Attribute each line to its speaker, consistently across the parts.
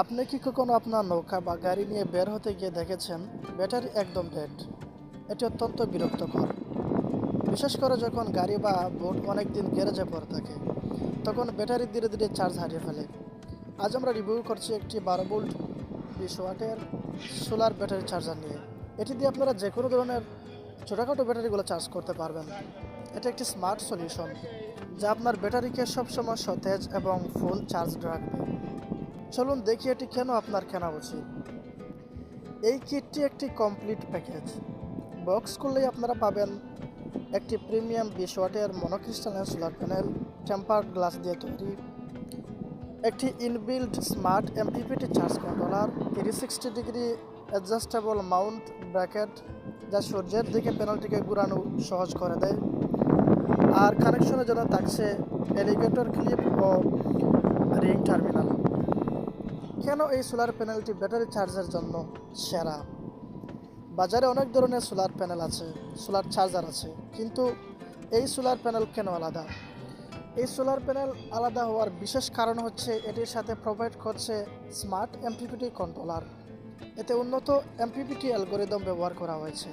Speaker 1: আপনি কি কখনো আপনার নৌকা বা গাড়ি নিয়ে বের হতে গিয়ে দেখেছেন? ব্যাটারি একদম ডেড। এটি অত্যন্ত বিরক্তকর। বিশেষ করে যখন গাড়ি বা বোট অনেক দিন গ্যারেজে পড়ে থাকে, তখন ব্যাটারি ধীরে ধীরে চার্জ হারিয়ে ফেলে। আজ আমরা রিভিউ করছি একটি বারো ভোল্ট বিশ ওয়াটের সোলার ব্যাটারি চার্জার নিয়ে। এটি দিয়ে আপনারা যে কোনো ধরনের ছোটোখাটো ব্যাটারিগুলো চার্জ করতে পারবেন। এটা একটি স্মার্ট সলিউশন, যা আপনার ব্যাটারিকে সবসময় সতেজ এবং ফুল চার্জ রাখবে। চলুন দেখি এটি কেন আপনার কেনা উচিত। এই কিটটি একটি কমপ্লিট প্যাকেজ বক্স করলেই আপনারা পাবেন একটি প্রিমিয়াম বিশ ওয়াটের monocrystalline solar panel tempered glass দিয়ে তৈরি, একটি inbuilt smart MPPT charge controller three sixty degree adjustable mount bracket যা সূর্যের দিকে প্যানেলটিকে ঘুরানো সহজ করে দেয়। আর কানেকশনের জন্য থাকছে এলিগেটর ক্লিপ ও রিং টার্মিনাল কেন এই সোলার প্যানেলটি ব্যাটারি চার্জের জন্য সেরা? বাজারে অনেক ধরনের সোলার প্যানেল আছে, সোলার চার্জার আছে, কিন্তু এই সোলার প্যানেল কেন আলাদা? এই সোলার প্যানেল আলাদা হওয়ার বিশেষ কারণ হচ্ছে এটির সাথে প্রোভাইড করছে স্মার্ট এমপিপিটি কন্ট্রোলার। এতে উন্নত এমপিপিটি অ্যালগোরিদম ব্যবহার করা হয়েছে,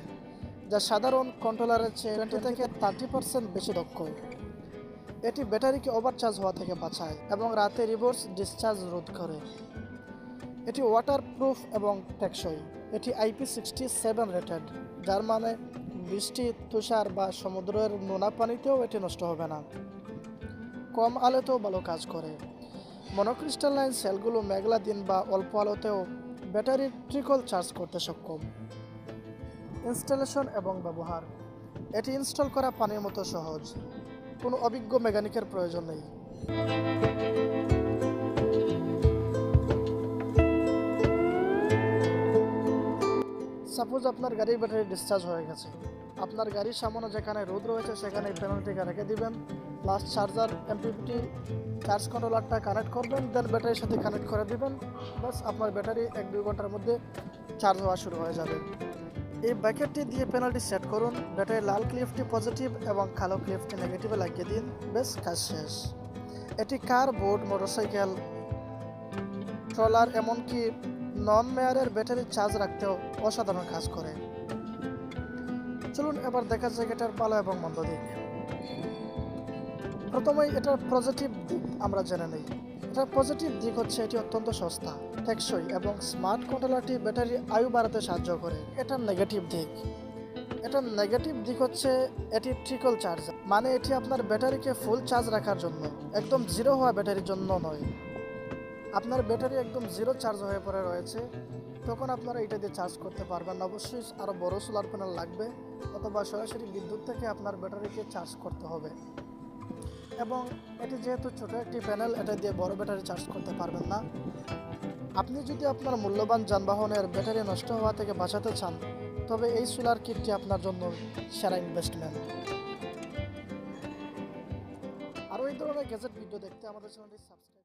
Speaker 1: যা সাধারণ কন্ট্রোলারের চেয়ে টোয়েন্টি থেকে থার্টি পার্সেন্ট বেশি দক্ষ। এটি ব্যাটারিকে ওভারচার্জ হওয়া থেকে বাঁচায় এবং রাতে রিভার্স ডিসচার্জ রোধ করে। এটি ওয়াটার প্রুফ এবং টেকসই। এটি আইপি সিক্সটি সেভেন রেটেড যার মানে বৃষ্টি, তুষার বা সমুদ্রের নোনা পানিতেও এটি নষ্ট হবে না। কম আলোতেও ভালো কাজ করে। মনোক্রিস্টালাইন সেলগুলো মেঘলা দিন বা অল্প আলোতেও ব্যাটারির ট্রিকল চার্জ করতে সক্ষম। ইনস্টলেশন এবং ব্যবহার। এটি ইনস্টল করা পানির মতো সহজ। কোনো অভিজ্ঞ মেকানিকের প্রয়োজন নেই। সাপোজ আপনার গাড়ির ব্যাটারি ডিসচার্জ হয়ে গেছে। আপনার গাড়ির সামনে যেখানে রোদ রয়েছে, সেখানে এই প্যানেলটিকে রেখে দিবেন। প্লাস চার্জার এমপিপিটি চার্জ কন্ট্রোলারটা কানেক্ট করবেন দেন ব্যাটারির সাথে কানেক্ট করে দিবেন। বাস আপনার ব্যাটারি এক দুই ঘণ্টার মধ্যে চার্জ হওয়া শুরু হয়ে যাবে। এই ব্যাকেটটি দিয়ে প্যানেলটি সেট করুন। ব্যাটারি লাল ক্লিপটি পজিটিভ এবং কালো ক্লিপটি নেগেটিভে লাগিয়ে দিন। বেশ, কাজ শেষ। এটি কার বোর্ড মোটরসাইকেল ট্রলার এমনকি নন মেয়ারের ব্যাটারি চার্জ রাখতেও অসাধারণ কাজ করে। চলুন এবার দেখা যাক এটার ভালো এবং মন্দ দিক। প্রথমেই এটার পজিটিভ দিক আমরা জেনে নিই। এটার পজিটিভ দিক হচ্ছে এটি অত্যন্ত সস্তা, টেকসই এবং স্মার্ট কন্ট্রোলারটি ব্যাটারি আয়ু বাড়াতে সাহায্য করে। এটার নেগেটিভ দিক। এটার নেগেটিভ দিক হচ্ছে এটি ট্রিকল চার্জ মানে এটি আপনার ব্যাটারিকে ফুল চার্জ রাখার জন্য, একদম জিরো হওয়া ব্যাটারির জন্য নয়। আপনার ব্যাটারি একদম জিরো চার্জ হয়ে পড়ে রয়েছে, তখন আপনারা এটা দিয়ে চার্জ করতে পারবেন অবশ্যই আরও বড় সোলার প্যানেল লাগবে, অথবা সরাসরি বিদ্যুৎ থেকে আপনার ব্যাটারিকে চার্জ করতে হবে। এবং এটি যেহেতু ছোট একটি প্যানেল এটা দিয়ে বড় ব্যাটারি চার্জ করতে পারবেন না। আপনি যদি আপনার মূল্যবান যানবাহনের ব্যাটারি নষ্ট হওয়া থেকে বাঁচাতে চান, তবে এই সোলার কিটটি আপনার জন্য সেরা ইনভেস্টমেন্ট আরও এই ধরনের গ্যাজেট ভিডিও দেখতে আমাদের চ্যানেলটি সাবস্ক্রাইব